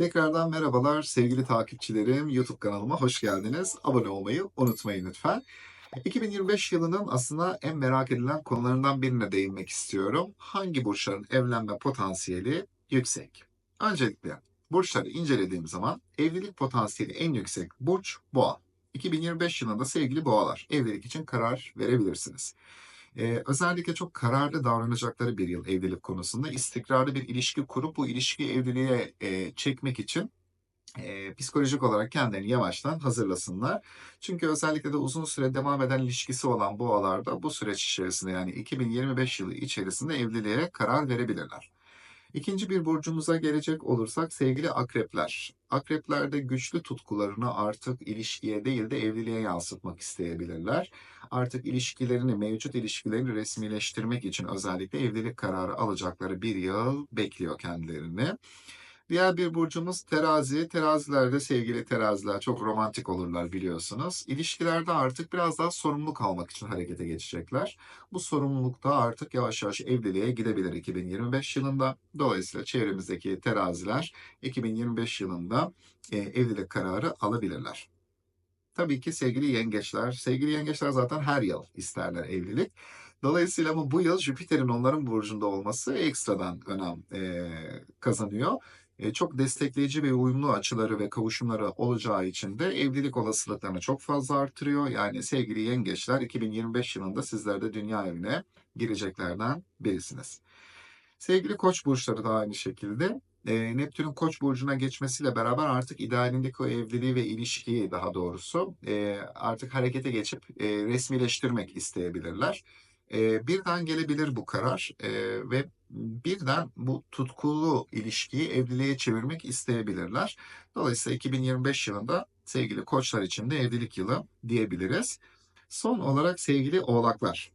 Tekrardan merhabalar sevgili takipçilerim. YouTube kanalıma hoş geldiniz. Abone olmayı unutmayın lütfen. 2025 yılının aslında en merak edilen konularından birine değinmek istiyorum. Hangi burçların evlenme potansiyeli yüksek? Öncelikle burçları incelediğim zaman evlilik potansiyeli en yüksek burç boğa. 2025 yılında sevgili boğalar evlilik için karar verebilirsiniz. Ee, özellikle çok kararlı davranacakları bir yıl evlilik konusunda istikrarlı bir ilişki kurup bu ilişkiyi evliliğe e, çekmek için e, psikolojik olarak kendilerini yavaştan hazırlasınlar. Çünkü özellikle de uzun süre devam eden ilişkisi olan boğalarda bu süreç içerisinde yani 2025 yılı içerisinde evliliğe karar verebilirler. İkinci bir burcumuza gelecek olursak sevgili akrepler. Akreplerde güçlü tutkularını artık ilişkiye değil de evliliğe yansıtmak isteyebilirler. Artık ilişkilerini, mevcut ilişkilerini resmileştirmek için özellikle evlilik kararı alacakları bir yıl bekliyor kendilerini. Diğer bir burcumuz terazi. Terazilerde sevgili teraziler çok romantik olurlar biliyorsunuz. İlişkilerde artık biraz daha sorumluluk almak için harekete geçecekler. Bu sorumlulukta artık yavaş yavaş evliliğe gidebilir 2025 yılında. Dolayısıyla çevremizdeki teraziler 2025 yılında e, evlilik kararı alabilirler. Tabii ki sevgili yengeçler. Sevgili yengeçler zaten her yıl isterler evlilik. Dolayısıyla ama bu yıl Jüpiter'in onların burcunda olması ekstradan önem e, kazanıyor. E, çok destekleyici ve uyumlu açıları ve kavuşumları olacağı için de evlilik olasılıklarını çok fazla artırıyor. Yani sevgili yengeçler 2025 yılında sizler de dünya evine gireceklerden birisiniz. Sevgili koç burçları da aynı şekilde. E, Neptün'ün koç burcuna geçmesiyle beraber artık idealindeki o evliliği ve ilişkiyi daha doğrusu e, artık harekete geçip e, resmileştirmek isteyebilirler. E, birden gelebilir bu karar e, ve birden bu tutkulu ilişkiyi evliliğe çevirmek isteyebilirler. Dolayısıyla 2025 yılında sevgili koçlar için de evlilik yılı diyebiliriz. Son olarak sevgili oğlaklar.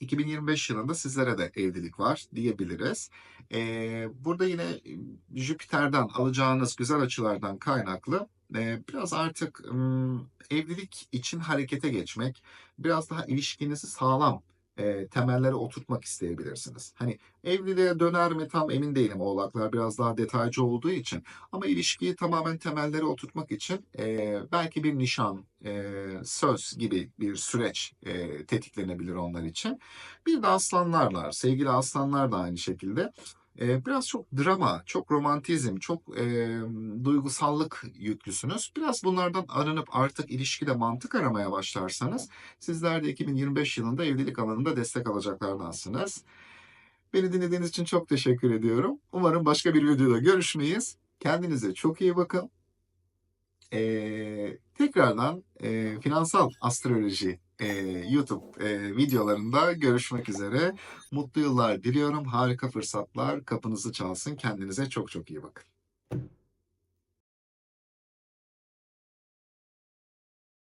2025 yılında sizlere de evlilik var diyebiliriz. Ee, burada yine Jüpiter'den alacağınız güzel açılardan kaynaklı biraz artık evlilik için harekete geçmek, biraz daha ilişkinizi sağlam e, temellere oturtmak isteyebilirsiniz. Hani evliliğe döner mi tam emin değilim oğlaklar biraz daha detaycı olduğu için. Ama ilişkiyi tamamen temellere oturtmak için e, belki bir nişan, e, söz gibi bir süreç e, tetiklenebilir onlar için. Bir de aslanlarlar, sevgili aslanlar da aynı şekilde. E, biraz çok drama, çok romantizm, çok e, duygusallık yüklüsünüz. Biraz bunlardan arınıp artık ilişkide mantık aramaya başlarsanız sizler de 2025 yılında evlilik alanında destek alacaklardansınız. Beni dinlediğiniz için çok teşekkür ediyorum. Umarım başka bir videoda görüşmeyiz. Kendinize çok iyi bakın. Ee, tekrardan e, finansal astroloji e, YouTube e, videolarında görüşmek üzere. Mutlu yıllar diliyorum. Harika fırsatlar kapınızı çalsın. Kendinize çok çok iyi bakın.